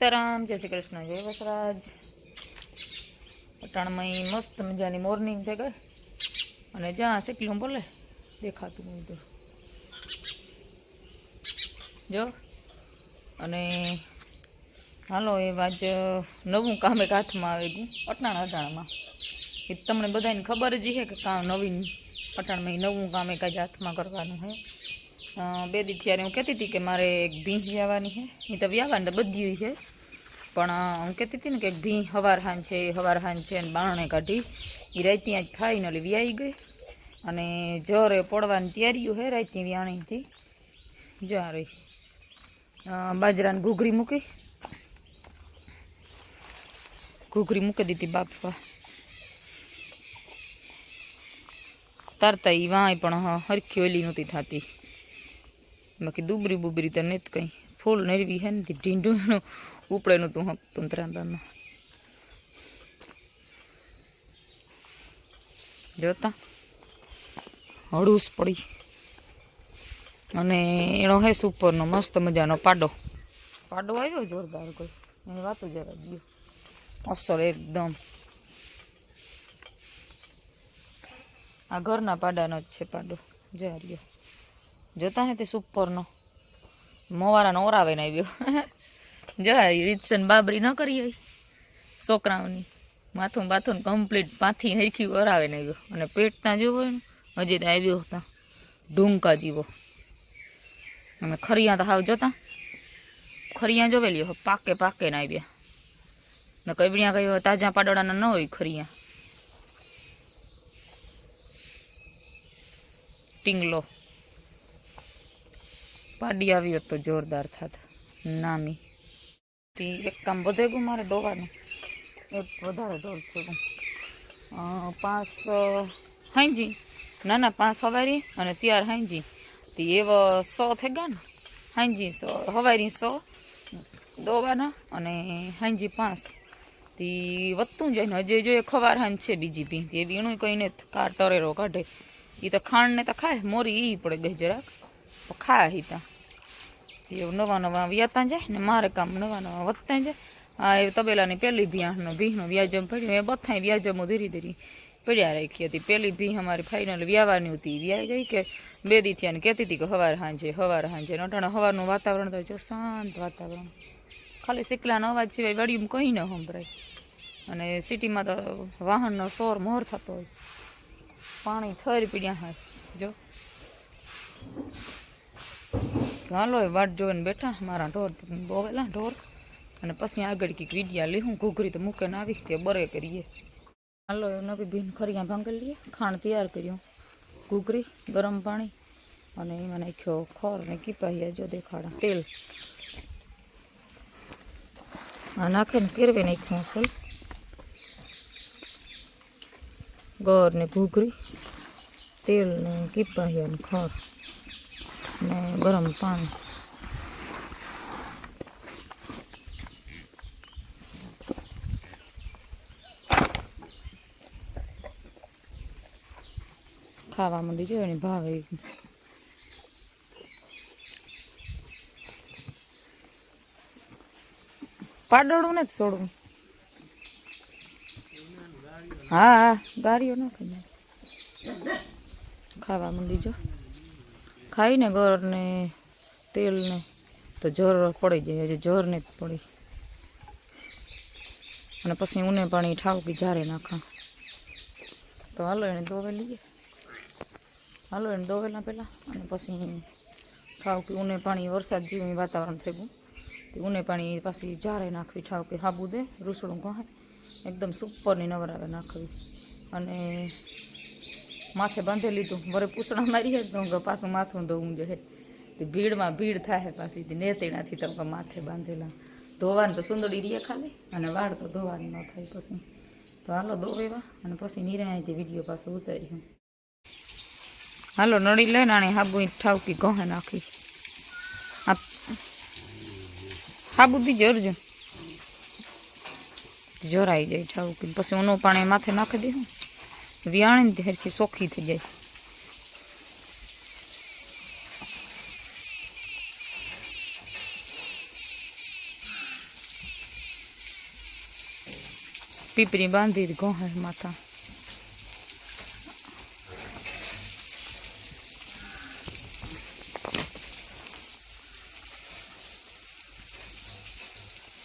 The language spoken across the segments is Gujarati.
સીતારામ જય શ્રી કૃષ્ણ, જય વસરાજ. અટાણમાં મસ્ત મજાની મોર્નિંગ થઈ ગઈ અને જ્યાં શીખલું બોલે, દેખાતું હું તો. જો. અને હાલો, એ વાત નવું કામ એક હાથમાં આવી ગયું અટાણ અટાણમાં એ તમને બધાને ખબર જ છે કે કામ નવીન અટાણમાં નવું કામ એક જ હાથમાં કરવાનું છે. બે દી ત્યારે હું કહેતી હતી કે મારે એક ભીંજ વ્યાવાની છે. એ તો વ્યાવાની તો બધી છે. પણ હું કહેતી હતી ને કે ભીં હવાર હાન છે હવાર હાન છે અને બારણે કાઢી. એ રાતી આજ ફાઇનલી વ્યાઈ ગઈ. અને જરે પડવાની તૈયારીઓ હે રાતની વ્યાણીથી. જ્યારે બાજરાની ઘૂઘરી મૂકી. ઘૂઘરી મૂકી દીધી બાપવા તારતા એ વાંય પણ હરખી ઓલી નહોતી થતી. બાકી દુબરી બુબરી તો નથી કંઈ. ફૂલ નરવી હે ને તે ઢીંઢું ઉપડે નહોતું હકતું ત્રાંદામાં જોતા? હળુસ પડી. અને એનો હે સુપરનો, મસ્ત મજાનો પાડો. પાડો આવ્યો જોરદાર કોઈ. એની વાતો જરા ગયો અસર એકદમ. આ ઘરના પાડાનો જ છે પાડો. જા રહ્યો જોતા હે તે સુપરનો મોવારાનો ઓરાવે ને આવ્યો. જા રીતસન બાબરી ન કરી આવી છોકરાઓની માથું બાથું કમ્પ્લીટ પાથી હરખી ઓરાવે ને આવ્યો. અને પેટ ત્યાં જેવો હોય ને, હજી તો આવ્યો હતા. ઢૂંકા જેવો. અને ખરિયા તો હાવ જોતા. ખરિયા જોવેલી હો પાકે પાકે ને આવ્યા. ને કઈબડિયા કઈ તાજા પાડોડાના ન હોય ખરિયા ટીંગલો. પાડી આવી હોત તો જોરદાર થાત. નામી. તે એક કામ વધે ગયું મારે દોવાનું. એક વધારે દોર છે પાંચ હાંજી ના ના, પાંચ હવારી અને શિયાર હાંજી તે એવા સો થઈ ગયા ને. હાંજી સો, હવારી સો, દોવાના અને હાંજી પાંચ. તી વધતું જાય ને, હજી જોઈએ ખવાર હાન છે બીજી બી તે વીણું કહીને કાર તરેરો કાઢે. એ તો ખાંડને તો ખાય, મોરી એ પડે ગઈ જરાક. ખાય ઈ એવું નવા નવા વ્યાતા જાય ને મારે કામ નવા નવા વધતા જાય આ એ તબેલાની પહેલી ભીહાનો, ભીહનો વ્યાજમ પડ્યો, એ બધાય વ્યાજમો ધીરે ધીરે પડ્યા રાખી હતી. પહેલી ભી અમારી ફાઇનલ વ્યાવાની હતી વ્યાઈ ગઈ કે બે દી થયા કહેતી હતી કે હવાર હાંજે હવાર હાંજે ને હવારનું વાતાવરણ તો જો શાંત વાતાવરણ. ખાલી સિકલાનો અવાજ સિવાય વાડીમાં કંઈ ન સંભળાય. અને સિટીમાં તો વાહનનો શોર મોર થતો હોય. પાણી થર પીડ્યા હોય. જો. હાલો એ વાટ જોઈને બેઠા મારા ઢોર બોવેલા ઢોર અને પછી આગળ કંઈક વિડિયા લી હું ઘૂઘરી તો મૂકે આવી તે બરે કરીએ હાલો એ નવી ભીન ખરીયા ભાંગી લઈએ ખાણ તૈયાર કર્યું ઘૂઘરી ગરમ પાણી અને એમાં નાખ્યો ખોર ને કીપાહિયા જો દેખાડા તેલ આ નાખે ને કેરવે નાખ્યું અસલ ગોળ ને ઘૂઘરી તેલ ને કીપાહિયા ને ખોર ને ગરમ પાણી. ખાવા માંડી જોઈએ ને ભાવે પાડડું ને જ છોડવું હા હા ગારીઓ નાખી. ખાવા માંડી જો ખાઈને ગોળ તેલને, તો જોર પડી જાય, હજી જોર ને જ પડી. અને પછી ઉને પાણી ઠાવકી જારે નાખા. તો હાલો એને દોવે લઈએ. હાલો એને દોવેલા પહેલાં અને પછી ઠાવકી, ઉને પાણી વરસાદ જેવું વાતાવરણ થઈ ગયું. તે ઉને પાણી પાછી જારે નાખવી, ઠાવકી, હાબુ દે રૂસડું કહે એકદમ સુપરની નવરાવે નાખવી. અને માથે બાંધી લીધું. વરે પૂસણા મારી હે, તો કે પાછું માથું ધોવું જોઈએ તે ભીડમાં ભીડ થાય પાછી. તે નેતેણાથી તો કે માથે બાંધેલા. ધોવાનું તો સુંદડી રીએ ખાલી, અને વાળ તો ધોવાની ન થાય પછી. તો હાલો દોવેવા, અને પછી નિરાયથી વીડિયો પાછો ઉતારી હાલો, નળી લઈને આને હાબુ ઠાવકી ગહે નાખી. આ હાબુ દીજે અર્જુન. જોરાઈ જાય ઠાવકી પછી ઊનું પાણી માથે નાખી દઉં વિયાણીને તે હરખી સોખી થઈ જાય. પીપરી બાંધી ગોહર માતા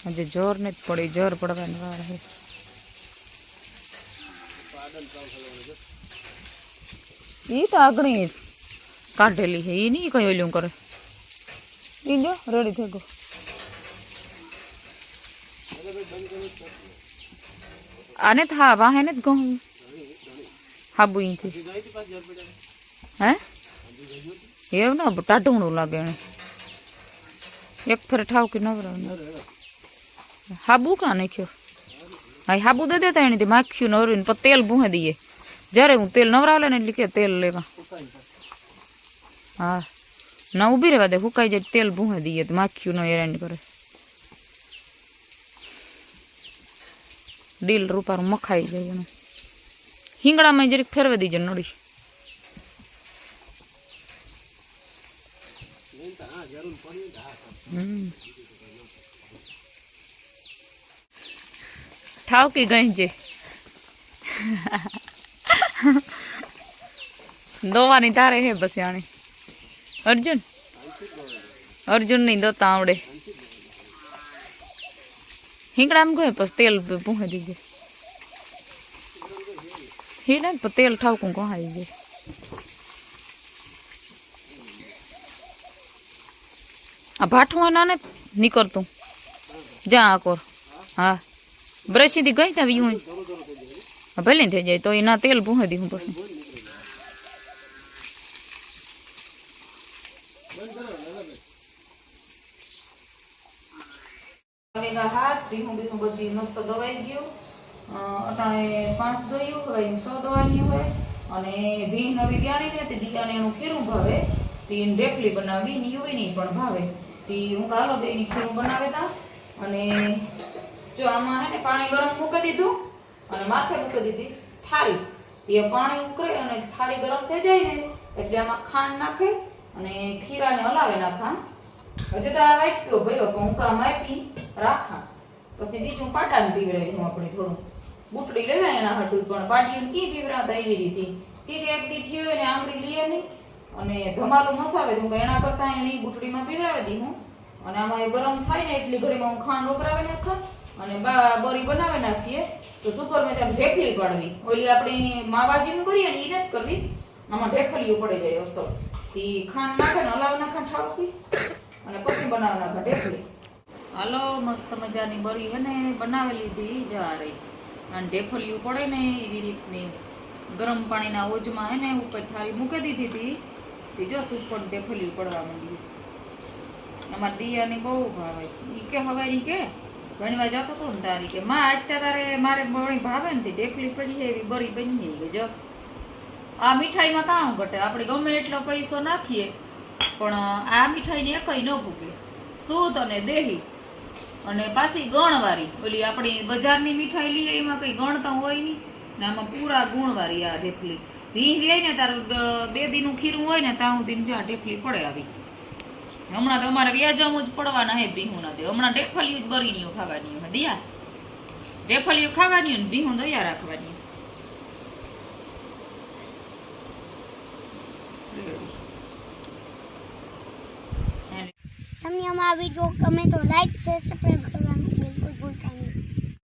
આજે જોર નથી પડી, જોર પડવાની વાર છે. એ તો આગળ કાઢેલી છે એ નહીં કઈ ઓલું કરે એ જો રેડી થઈ ગયો આને તો હા વાહે ને જ ઘઉં હાબુ અહીંથી હે એવું ના ટાઢુંડું લાગે એને એક ફેર ઠાવ કે નવરાવ હાબુ કાં નાખ્યો હા હાબુ દે દેતા એની માખ્યું નવરું પછી તેલ ભૂહે દઈએ. જ્યારે હું તેલ નવરાવલે ને એટલે કે તેલ લેવા. હા. ના ઊભી રહેવા દે, હુકાઈ જાય તેલ ભૂહે દઈએ તો માખ્યું ન હેરાન કરે. ડીલ રૂપારું મખાઈ જાય એનું. હિંગડામાં જરીક ફેરવી દીજે નડી હમ. ઠાવકી ગઈ છે દોવાની તારે હે બસ્યાણી. આને અર્જુન. અર્જુન નહીં દોતા આવડે. હિંગડામાં ગયો પછી તેલ પૂહે દીજે હીને પછી તેલ ઠાવકું કોહાઈ દીજે આ ભાઠું નાને નીકળતું. જા આકોર હા. બ્રશીથી ગઈ ત્યાં હું? ભલે થઈ જાય તો એના તેલ ભૂહે દી પછી. મસ્ત દવાઈ ગયું. અટાણે પાંચ દોયું સો દવાની હોય. અને ભી નવી વ્યાણી ને તે એનું ખીરું ભાવે. તે ઢેફલી બનાવી ને યુવી નહીં પણ ભાવે. તે હું કાલો બે ની ખીરું બનાવે તા. અને જો આમાં હે ને પાણી ગરમ મૂકી દીધું અને માથે મૂકી દીધી થાળી. એ પાણી ઉકળે અને થાળી ગરમ થઈ જાય ને એટલે આમાં ખાંડ નાખે અને ખીરાને હલાવે નાખા હજુ તો આ વાટક્યો હું કામ આપી રાખા. પછી બીજું પાટાને પીવડાવી હું આપણે થોડું. બુટડી લેવાય એના હાટું, પણ પાટીને કી પીવરાતા એવી રીતે? તીરે એક દી થયો ને આંગળી લઈએ નહીં. અને ધમાલું મસાવે હું એના કરતાં એની બુટડીમાં પીવડાવી દી હું. અને આમાં એ ગરમ થાય ને એટલી ઘડીમાં હું ખાંડ ઉકરાવી નાખા. અને બરી બનાવી નાખીએ, તો સુપર મેં ત્યાં ઢેફલી પાડવી. ઓલી આપણી માવાજીનું કરીએ ને એ નથી કરવી. આમાં ઢેફલીઓ પડે જાય અસર ઈ ખાંડ નાખે ને હલાવ નાખે ઠાવકી અને પછી બનાવ નાખે ઢેફલી. હાલો, મસ્ત મજાની બરી હે ને, બનાવી લીધી જા રહી અને ઢેફલીઓ પડે ને એવી રીતની. ગરમ પાણીના ઓજમાં હે ને, ઉપર થાળી મૂકી દીધી હતી. તે જો સુપર ઢેફલીઓ પડવા માંડી. અમારા દિયાની બહુ ભાવે. એ કે, હવે ઈ કે? ભણવા જતો હતો ને તારી કે, માં, આજ તારે મારે બળી ભાવે ને ડેફલી પડી એવી બરી બની કે જો. આ મીઠાઈમાં કામ ઘટે, આપણે ગમે એટલો પૈસો નાખીએ, પણ આ મીઠાઈને એકય ન ભૂકે. શુદ્ધ અને દેહી. અને પાછી ગણવાળી ઓલી આપણી બજારની મીઠાઈ લઈએ, એમાં કંઈ ગણતા હોય નહીં. ને આમાં પૂરા ગુણવાળી આ ઢેફલી. ભી હોય ને તારું બે દીનું ખીરું હોય ને, ત્યાં સુધી જો આ ઢેફલી પડે આવી. હમણાં તો અમારે વ્યાજામાં જ પડવાના હે ભીહું નથી હમણાં ઢેફલીઓ જ બરીનીઓ ખાવાની હોય દિયા. ઢેફલીઓ ખાવાની ને ભીહું દયા રાખવાની. તમને અમારા વીડિયો ગમે તો લાઈક શેર સબસ્ક્રાઈબ કરવાનું